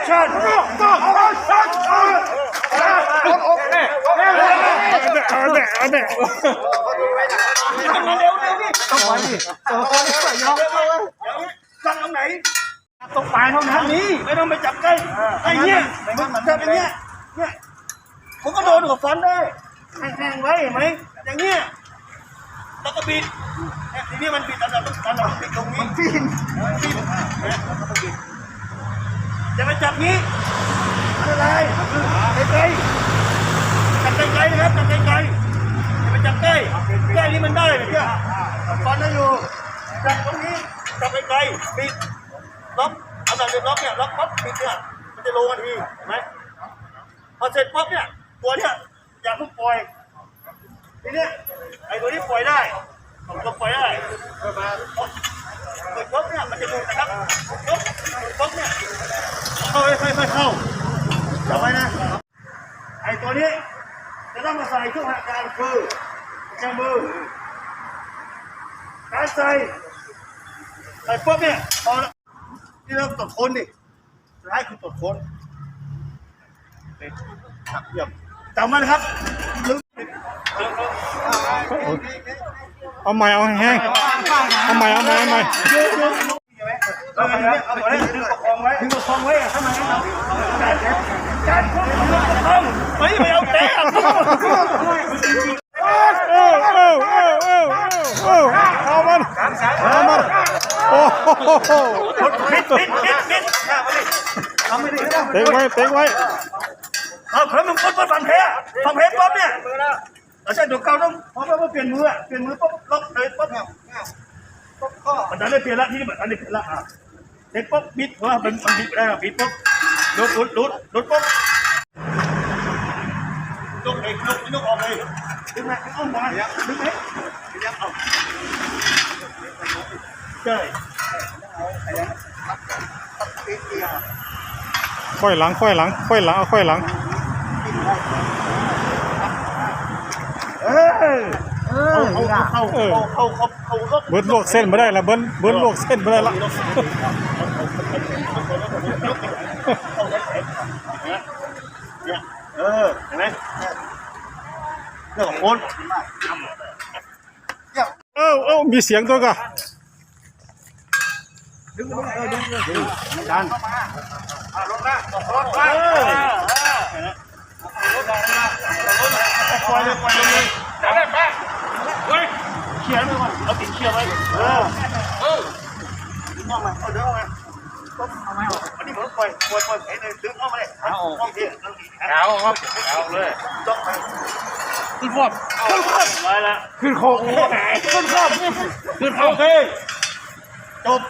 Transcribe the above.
action เอาแต่เอาแต่เร็วเร็วนี่ต้องไปดิจับตรงไหนตรงปลายเท่านั้นนี่ไม่ต้องไปจับใกล้ไอ้เนี้ยจับอย่างเงี้ยเนี่ยผมก็โดนกับฟันได้แห้งๆไว้เห็นไหมอย่างเงี้ยแล้วก็บิดเนี่ยทีนี้มันบิดแล้วเราต้องเราต้องบิดตรงนี้บิดบิด จะไปจับนี้อะไรไกลๆจับไกลๆนะครับจับไกลๆอย่าไปจับใกล้ใกล้นี่มันได้เลยเนี่ยฟันได้อยู่จับตรงนี้จับไกลๆบิดล็อกเอาแบบเป็นล็อกเนี่ยล็อกปั๊บบิดเนี่ยมันจะลงทันทีเห็นไหมพอเสร็จปั๊บเนี่ยตัวเนี่ยอย่าเพิ่งปล่อยทีเนี้ยไอ้ตัวนี้ปล่อยได้ผมก็ปล่อยได้เปิดปุ๊บเนี่ยมันจะดูนะครับปุ๊บปุ๊บเนี่ยเข้า ค่อยเข้าจำไว้นะ ไอ้ตัวนี้ จะต้องมาใส่ช่วงหักกางคือแกมือ การใส่ ใส่ปุ๊บเนี่ยพอแล้วที่เราตรวจค้นดิสุดท้ายคือตรวจค้นครับเยี่ยมจำไว้นะครับลึกเอาใหม่เอาแห้งเอาใหม่เอาใหม่เอาใหม่ เอาไปเนี่ยเอาไปเนี่ยดึงประคองไว้ดึงประคองไว้อะทำไมเราการการควบคุมประคองไม่ไปเอาเตะเออเออเออเออเออเอามันเอามันโอ้โหปิดปิดปิดปิดทำไม่เต็งไว้เต็งไว้เอาเพิ่มมึงปุ๊บปุ๊บฟันเพะฟันเพะปุ๊บเนี่ยเราใช่เดี๋ยวเก่าต้องพอเราเปลี่ยนมือเปลี่ยนมือปุ๊บล็อกเลยปุ๊บมันได้เปลี่ยนละที่นี่มันได้เปลี่ยนละอะ เด็กปุ๊บบิดว่าเป็นมันบิดได้บิดปุ๊บลุดลุดลุดลุดปุ๊บลุกเองลุกลุกออกเลยดึงมาดึงออกมาดึงไหมยังเอาใช่ค่อยหลังค่อยหลังค่อยหลังเอาค่อยหลังเออเออเข้าเข้าเข้าเข้าเข้าเข้าเบิ้ลลวกเส้นไม่ได้ละเบิ้ลเบิ้ลลวกเส้นไม่ได้ละ เนี่ยเออเห็นไหมเรื่องของคนเออเออมีเสียงตัวก็ดันลงมาลงมาเออปล่อยเลยปล่อยเลยดันเลยไปเฮ้ยเขี่ยไปก่อนเอาติดเขี่ยไว้เออเออดึงออกมาเอาดึงออกมา เอามาอันนี้ผมปล่อยปล่อยปล่อยไอ้เนี่ยดึงออกมาเลยเอาออกที่เอาครับเอาเลยต้องไปขึ้นฟอบขึ้นครอบไว้ละขึ้นโคกขึ้นครอบขึ้นครอบโอเคจบ